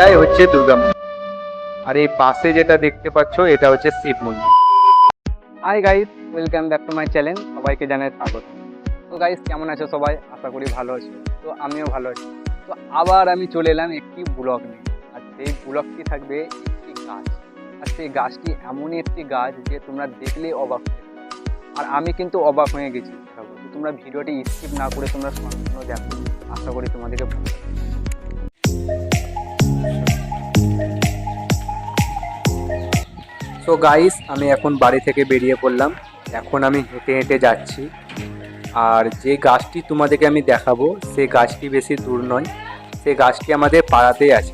এটাই হচ্ছে দুর্গা আর এই পাশে যেটা দেখতে পাচ্ছ, এটা হচ্ছে শিব মন্দির। Hi guys welcome back to my channel সবাইকে জানাই স্বাগত। তো গাইস কেমন আছো সবাই? আশা করি ভালো আছো। তো আমিও ভালো আছি। তো আবার আমি চলে এলাম একটি ব্লগ নিয়ে। আর সেই ব্লগটি থাকবে? একটি গাছ। আর সেই গাছটি এমনই একটি গাছ যে তোমরা দেখলেই অবাক আর আমি কিন্তু অবাক হয়ে গেছি। তোমরা ভিডিওটি স্কিপ না করে তোমরা সম্পূর্ণ দেখো। আশা করি তোমাদেরকে ভালো তো গাইস আমি এখন বাড়ি থেকে বেরিয়ে পড়লাম। এখন আমি হেঁটে হেঁটে যাচ্ছি। আর যে গাছটি তোমাদেরকে আমি দেখাবো, সে গাছটি বেশি দূর নয়। সে গাছটি আমাদের পাড়াতেই আছে।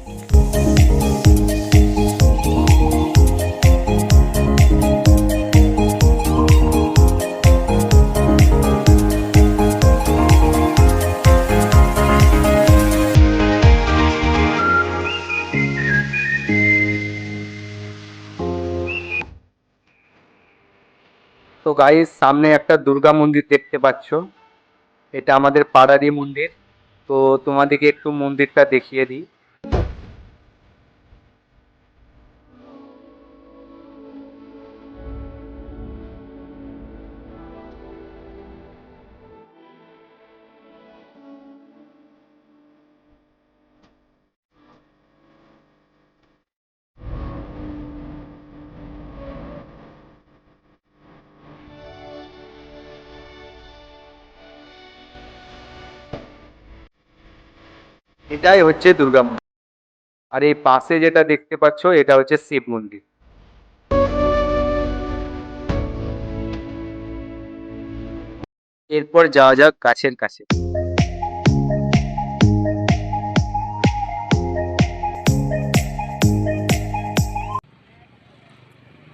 তো গাইস সামনে একটা দুর্গা মন্দির দেখতে পাচ্ছ। এটা আমাদের পাড়ারই মন্দির। তো তোমাদেরকে একটু মন্দিরটা দেখিয়ে দিই। এটাই হচ্ছে দুর্গা মন্দির। আর এই পাশে যেটা দেখতে পাচ্ছ, এটা হচ্ছে শিব মন্দির। এরপর যাওয়া যাক গাছের কাছে।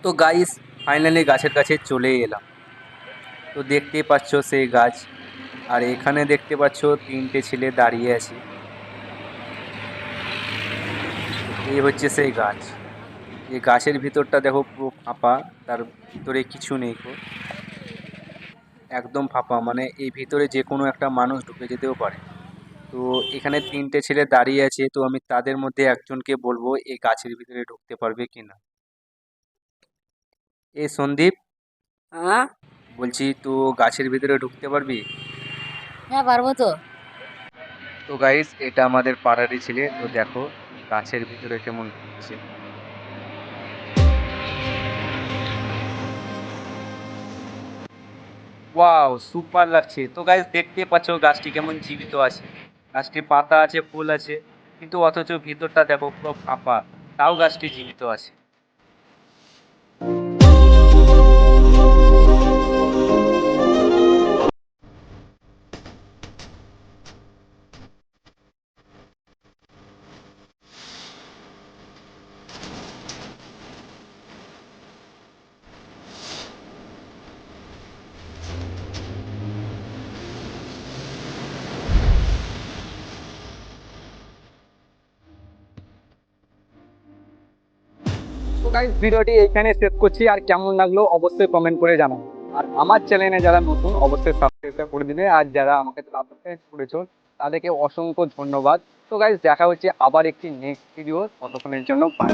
তো গাইস ফাইনালি গাছের কাছে চলে এলাম। তো দেখতেই পাচ্ছ সেই গাছ। আর এখানে দেখতে পাচ্ছ তিনটে ছেলে দাঁড়িয়ে আছে। এই হচ্ছে সেই গাছ। এই গাছের ভিতরটা দেখো পুরো ফাঁপা তার ভিতরে কিছু নেই গো। একদম ফাঁপা মানে এই ভিতরে যে কোনো একটা মানুষ ঢুকে যেতেও পারে। তো এখানে তিনটে ছেলে দাঁড়িয়ে আছে তো আমি তাদের মধ্যে একজনকে বলব এই গাছের ভিতরে ঢুকতে পারবে কি না এ সন্দীপ হ্যাঁ? বলছি তো গাছের ভিতরে ঢুকতে পারবি? হ্যাঁ পারব তো। তো গাইস এটা আমাদের পাড়ারই ছেলে তো দেখো গাছের ভিতরে কেমন ঢুকছে ওয়াও সুপার লাগছে। তো গাছ দেখতে পাচ্ছ গাছটি কেমন জীবিত আছে। গাছটির পাতা আছে, ফুল আছে, কিন্তু অথচ ভিতরটা দেখো পুরো ফাঁপা। তাও গাছটি জীবিত আছে। তো গাইস ভিডিওটি এখানে শেষ করছি। আর কেমন লাগল অবশ্যই কমেন্ট করে জানাও। আর আমার চ্যানেলে যারা নতুন, অবশ্যই সাবস্ক্রাইব করে দিলে আর যারা আমাকে সাবস্ক্রাইব করেছ, তাদেরকে অসংখ্য ধন্যবাদ। তো গাইজ দেখা হচ্ছে আবার একটি নেক্সট ভিডিও ততক্ষণের জন্য বাই